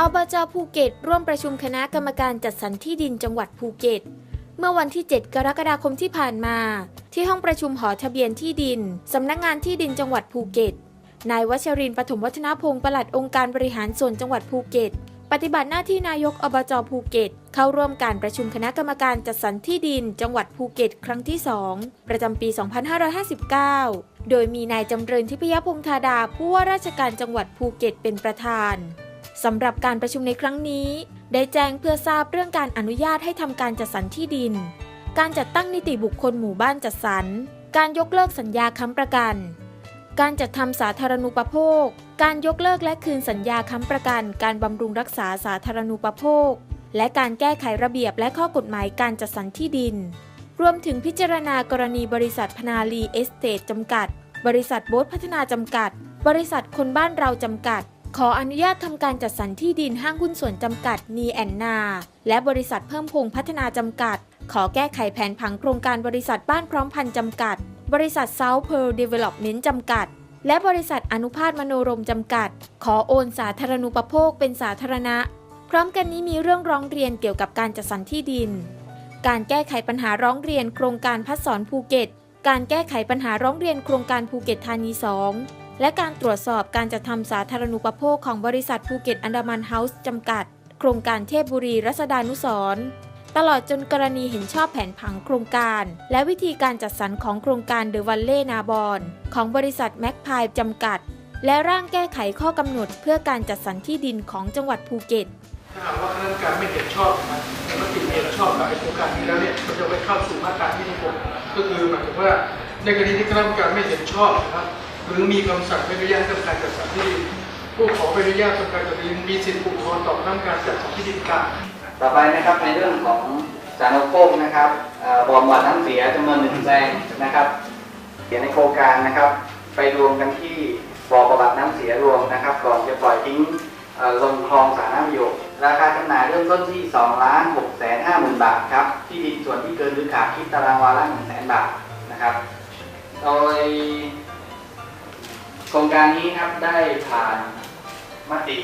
อบจภูเก็ตร่วมประชุมคณะกรรมการจัดสรรที่ดินจังหวัดภูเก็ต เมื่อวันที่ 7 กรกฎาคมที่ผ่านมา ที่ห้องประชุมหอทะเบียนที่ดิน สำนักงานที่ดินจังหวัดภูเก็ต นายวัชรินทร์ปฐมวัฒนพงศ์ปลัดองค์การบริหารส่วนจังหวัดภูเก็ต ปฏิบัติหน้าที่นายกอบจภูเก็ต เข้าร่วมการประชุมคณะกรรมการจัดสรรที่ดิน จังหวัดภูเก็ต ครั้งที่ 2 ประจำปี 2559 โดยมีนายจำเริญทิพยพงษ์ธาดาผู้ว่าราชการจังหวัดภูเก็ตเป็นประธาน สำหรับการประชุมในครั้งนี้ ได้แจ้งเพื่อทราบเรื่องการอนุญาตให้ทำการจัดสรรที่ดิน การจัดตั้งนิติบุคคลหมู่บ้านจัดสรร การยกเลิกสัญญาค้ำประกัน การจัดทำสาธารณูปโภค การยกเลิกและคืนสัญญาค้ำประกัน การบำรุงรักษาสาธารณูปโภค และการแก้ไขระเบียบและข้อกฎหมายการจัดสรรที่ดิน รวมถึงพิจารณากรณีบริษัทพนาลีเอสเตทจำกัด บริษัทโบ๊ทพัฒนาจำกัด บริษัทคนบ้านเราจำกัด ขออนุญาตทำการจัดสรรที่ดินห้างหุ้นส่วนจำกัดนีแอนนา และบริษัทเพิ่มพงพัฒนาจำกัด ขอแก้ไขแผนผังโครงการบริษัทบ้านพร้อมพันจำกัด บริษัท South Pearl Development จำกัด และบริษัทอนุภาคมโนรมจำกัด ขอโอนสาธารณูปโภคเป็นสาธารณะ พร้อมกันนี้มีเรื่องร้องเรียนเกี่ยวกับการจัดสรรที่ดิน การแก้ไขปัญหาร้องเรียนโครงการพัฒสอนภูเก็ต การแก้ไขปัญหาร้องเรียนโครงการภูเก็ตธานี 2 และการตรวจสอบการจัดทำสาธารณูปโภคของบริษัทภูเก็ตอันดามันเฮาส์จำกัด โครงการเทพบุรีรัศดานุสร์ตลอดจนกรณีเห็นชอบแผนผังโครงการ และวิธีการจัดสรรของโครงการเดอะวัลเล่นาบอนของบริษัทแม็กพายจำกัด และร่างแก้ไขข้อกำหนดเพื่อการจัดสรรที่ดินของจังหวัดภูเก็ตถ้าหากว่าคณะกรรมการไม่เห็นชอบนะในมติเห็นชอบกับโครงการนี้แล้วเนี่ยมันจะไปเข้าสู่มาตราที่ที่หกก็คือหมายถึงว่าในกรณีที่คณะกรรมการไม่เห็นชอบนะครับ หรือมีคำสั่งไม่อนุญาตให้ทำการจัดสรรที่ดินผู้ขอใบอนุญาตทำการจัดสรรที่ดินมีสิทธิอุทธรณ์ต่อคณะกรรมการจัดสรรที่ดินกลางต่อไปนะครับในเรื่องของสารโลโก้นะครับเอ่อบ่อมวดน้ำเสียจำนวนหนึ่งแปลงนะครับเสียในโครงการนะครับ ไปรวมกันที่บ่อประบัติน้ำเสียรวมนะครับก่อนจะปล่อยทิ้งลงคลองสาธารณประโยชน์ราคาจำหน่ายเริ่มต้นที่2ล้าน6แสน5หมื่นบาทครับที่ดินส่วนที่เกินหรือขาดคิดตารางวาละ1แสนบาทนะครับ โดย โครงการนี้ครับได้ผ่านมติ